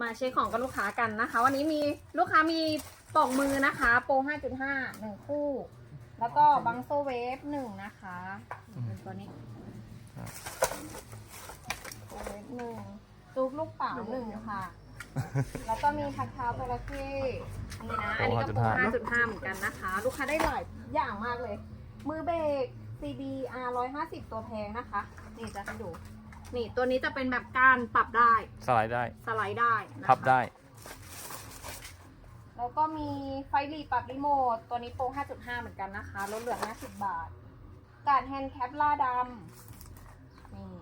มาเช็คของกับลูกค้ากันนะคะ วันนี้มีลูกค้ามีปลอกมือนะคะ โปร 5.5หนึ่งคู่ แล้วก็บังโซเวฟหนึ่งนะคะเป็นตัวนี้ครับโซเวฟหนึ่งซูปลูกเป๋าหนึ่งค่ะ แล้วก็มีทักเท้าจระเข้นี่นะ อันนี้ก็โปร 5.5 เหมือนกันนะคะ ลูกค้าได้หลายอย่างมากเลย มือเบรก CBR 150 ตัวแพงนะคะ นี่จะให้ดู นี่ตัวนี้จะเป็นแบบการปรับได้สไลด์ได้ สไลด์ได้นะคะพับได้ แล้วก็มีไฟรีปรับรีโมทตัวนี้โปร 5.5 เหมือนกันนะคะลดเหลือ 50 บาท การแฮนด์แคปล่าดำนี่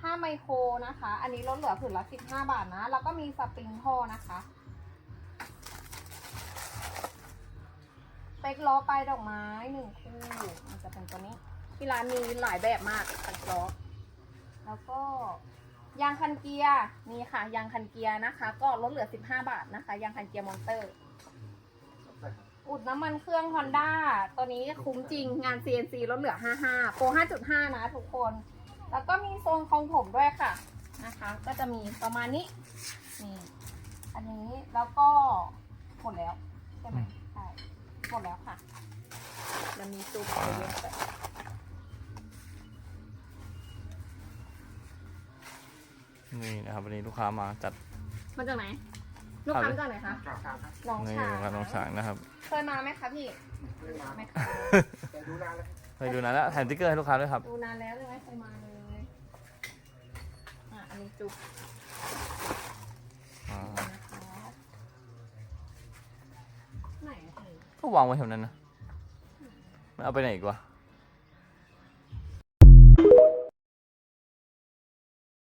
ถ้าไมโครนะคะ อันนี้ลดเหลือผืนละ 15 บาทนะ แล้วก็มีสปริงท่อนะคะสเปกล้อปลายดอกไม้หนึ่งคู่ มันจะเป็นตัวนี้ ที่ร้านมีหลายแบบมากสเปกล้อแล้วก็ยางคันเกียร์นี่ค่ะ ยางคันเกียร์นะคะ ก็ลดเหลือ 15 บาทนะคะ ยางคันเกียร์มอนเตอร์ อุดน้ำมันเครื่อง Honda ตัวนี้คุ้มจริงงาน CNC ลดเหลือ 55โปร5.5 นะทุกคน แล้วก็มีโซนของผมด้วยค่ะนะคะ ก็จะมีประมาณนี้นี่อันนี้แล้วก็หมดแล้วใช่ไหมอืมใช่หมดแล้วค่ะแล้วมีซูปเยอะ นี่นะครับวันนี้ลูกค้ามาจัด มาจากไหน ลูกค้ามาจากไหนคะหนองนี่ฉางนะครับน้องสางนะครับเคยมาไหมคะพี่ไม่มาไม่เคยแต่ดูนานแล้วไปดูนะแล้วแถมสติ๊กเกอร์ให้ลูกค้าด้วยครับ ดูนานแล้วเลยไม่เคยมาเลยอะอันนี้จุกอ่านะคะไหนอะเธอก็วางไว้แถวนั้นนะมันเอาไปไหนอีกวะ